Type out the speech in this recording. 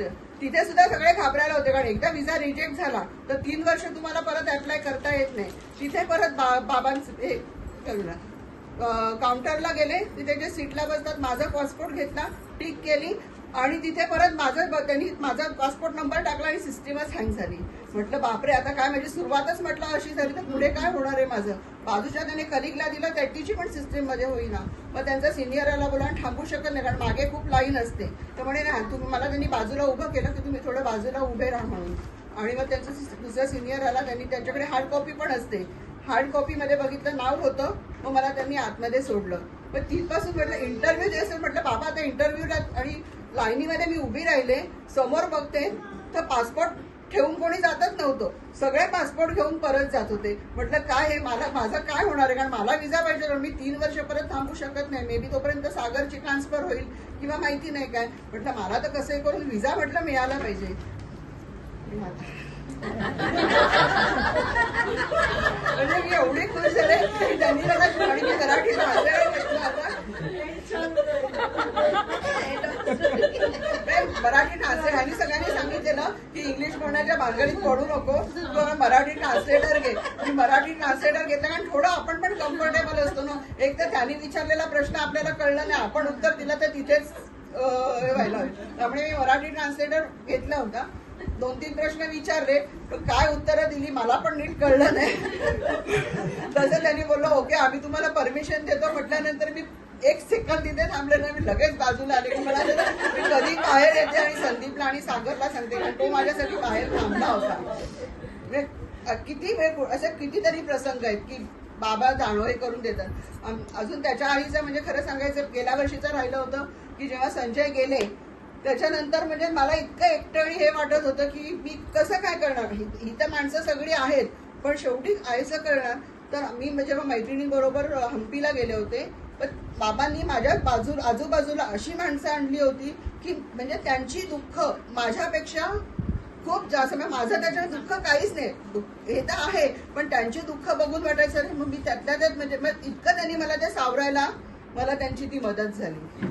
होते. तिथे सुद्धा सगळे घाबरायला होते. कारण एकदा व्हिसा रिजेक्ट झाला तर तीन वर्ष तुम्हाला परत अप्लाय करता येत नाही. तिथे परत बा बाबांचं हे करू काउंटरला गेले. तिथे जे सीटला बसतात माझा पासपोर्ट घेतला टिक केली. आणि तिथे परत माझं त्यांनी माझा पासपोर्ट नंबर टाकला आणि सिस्टीमच हँग झाली. म्हटलं बापरे आता काय म्हणजे सुरुवातच म्हटलं अशी झाली तर पुढे काय होणार आहे माझं? बाजूच्या त्याने कलिगला दिलं त्याची पण सिस्टीममध्ये होईना. मग त्यांचा सिनियरला बोला थांबू शकत नाही कारण मागे खूप लाईन असते. तर म्हणे ना तुम्ही मला त्यांनी बाजूला उभं केलं की तुम्ही थोडं बाजूला उभे राहा म्हणून. आणि मग त्यांचं सिस- दुसरा सिनियर आला त्यांनी त्यांच्याकडे हार्ड कॉपी पण असते. हार्ड कॉपीमध्ये बघितलं नाव होतं मग मला त्यांनी आतमध्ये सोडलं. मग तिथपासून म्हटलं इंटरव्ह्यू जे असेल म्हटलं बाबा आता इंटरव्ह्यूला आणि लाईनीमध्ये मी उभी राहिले समोर बघते तर पासपोर्ट ठेवून कोणी जातच नव्हतं. सगळे पासपोर्ट घेऊन परत जात होते. म्हटलं काय हे? मला माझं काय होणार आहे? कारण मला विजा पाहिजे कारण मी तीन वर्ष परत थांबू शकत नाही. मे बी तोपर्यंत सागरची ट्रान्सफर होईल किंवा माहिती नाही काय. म्हटलं मला तर कसं करून विजा म्हटलं मिळाला पाहिजे. म्हणजे मी एवढी खुश झाले की त्यांनी मला आणि मी मराठी भाषा म्हटलं आता नाही, मराठी ट्रान्सलेट आणि सगळ्यांनी सांगितलेलं की इंग्लिश बोलण्याच्या भानगडीत पडू नको. तू मराठी ट्रान्सलेटर घे. मी मराठी ट्रान्सलेटर घेतलं कारण थोडं आपण पण कम्फर्टेबल असतो ना. एक तर त्यांनी विचारलेला प्रश्न आपल्याला कळला नाही. आपण उत्तर दिलं तर तिथेच व्हायला हवं. त्यामुळे मी मराठी ट्रान्सलेटर घेतला होता. दोन तीन प्रश्न विचारले. काय उत्तरं दिली मला पण नीट कळलं नाही. तसं त्यांनी बोललो ओके आम्ही तुम्हाला परमिशन देतो. म्हटल्यानंतर मी एक सेकंद तिथे थांबले ना मी लगेच बाजूला आले. की मला कधी काय आणि आणि सागरला सांगते कारण तो माझ्यासाठी बाहेर थांबला होता. म्हणजे, किती वेळ असे कितीतरी प्रसंग आहेत की बाबा जाणवे करून देतात. अजून त्याच्या आईचं म्हणजे खरं सांगायचं गेल्या वर्षीचं राहिलं होतं की जेव्हा संजय गेले त्याच्यानंतर म्हणजे मला इतकं एकटळी हे वाटत होतं की मी कसं काय करणार? ही तर माणसं सगळी आहेत पण शेवटी आयचं करणार तर मी म्हणजे मैत्रिणीबरोबर हम्पीला गेले होते. पण बाबांनी माझ्या बाजू आजूबाजूला अशी माणसं आणली होती की म्हणजे त्यांची दुःख माझ्यापेक्षा खूप जास्त म्हणजे माझं त्याच्यात दुःख काहीच नाही. दुःख- हे तर आहे पण त्यांची दुःख बघून वाटायचं मग मी त्यातल्या त्यात म्हणजे मग इतकं त्यांनी मला ते सावरायला मला त्यांची ती मदत झाली.